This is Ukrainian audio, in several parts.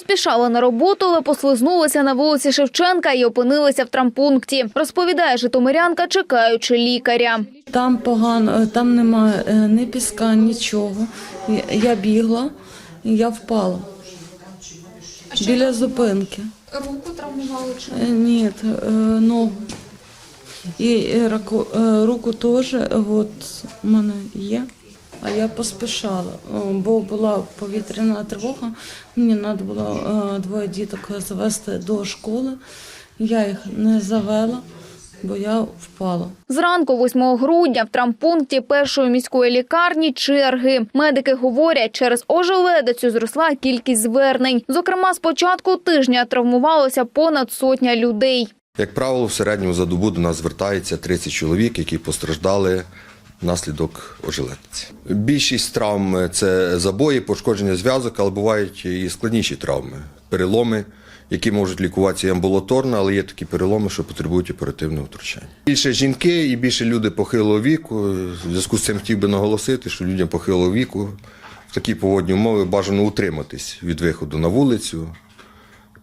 Поспішали на роботу, але послизнулися на вулиці Шевченка і опинилися в трампункті. Розповідає житомирянка, чекаючи лікаря. Там погано, е, там немає е, ні піска, нічого. Я- Я бігла, я впала. Біля зупинки. Руку травмували чи Е, Ні, е, ногу. І е, е, руку теж, е, от у мене є. Я поспішала, бо була повітряна тривога. Мені треба було е, двоє діток завести до школи. Я їх не завела, бо я впала. Зранку 8 грудня в травмпункті першої міської лікарні черги. Медики говорять, через ожеледицю зросла кількість звернень. Зокрема, з початку тижня травмувалося понад сотня людей. Як правило, в середньому за добу до нас звертається 30 чоловік, які постраждали внаслідок ожеледиці. Більшість травм це забої, пошкодження зв'язок, але бувають і складніші травми, переломи, які можуть лікуватися амбулаторно, але є такі переломи, що потребують оперативного втручання. Більше жінки і більше люди похилого віку. В зв'язку з цим хотів би наголосити, що людям похилого віку в такі погодні умови бажано утриматись від виходу на вулицю,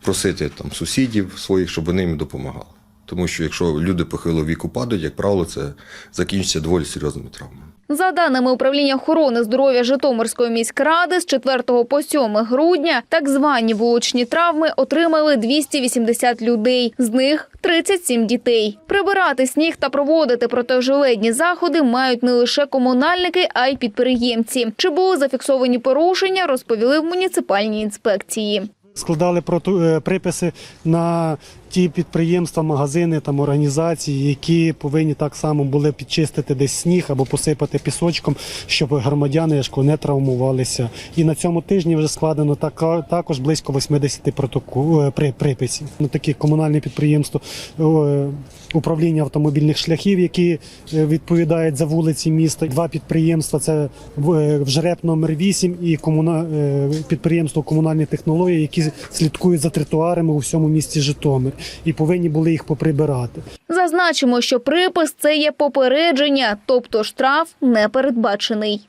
просити там сусідів своїх, щоб вони їм допомагали. Тому що якщо люди похилого віку падають, як правило, це закінчиться доволі серйозними травмами. За даними управління охорони здоров'я Житомирської міськради, з 4 по 7 грудня так звані вуличні травми отримали 280 людей, з них 37 дітей. Прибирати сніг та проводити протижеледні заходи мають не лише комунальники, а й підприємці. Чи були зафіксовані порушення, розповіли в муніципальній інспекції. Складали е, приписи на ті підприємства, магазини там організації, які повинні так само були підчистити десь сніг або посипати пісочком, щоб громадяни не травмувалися. І на цьому тижні вже складено також близько 80 протокол е, при- приписів. Ну, такі комунальні підприємства. е, Управління автомобільних шляхів, які відповідають за вулиці міста. Два підприємства це в- ВЖРЕП номер 8 і комуна... підприємство комунальні технології, слідкують за тротуарами у всьому місті Житомир і повинні були їх поприбирати. Зазначимо, що припис це є попередження, тобто штраф не передбачений.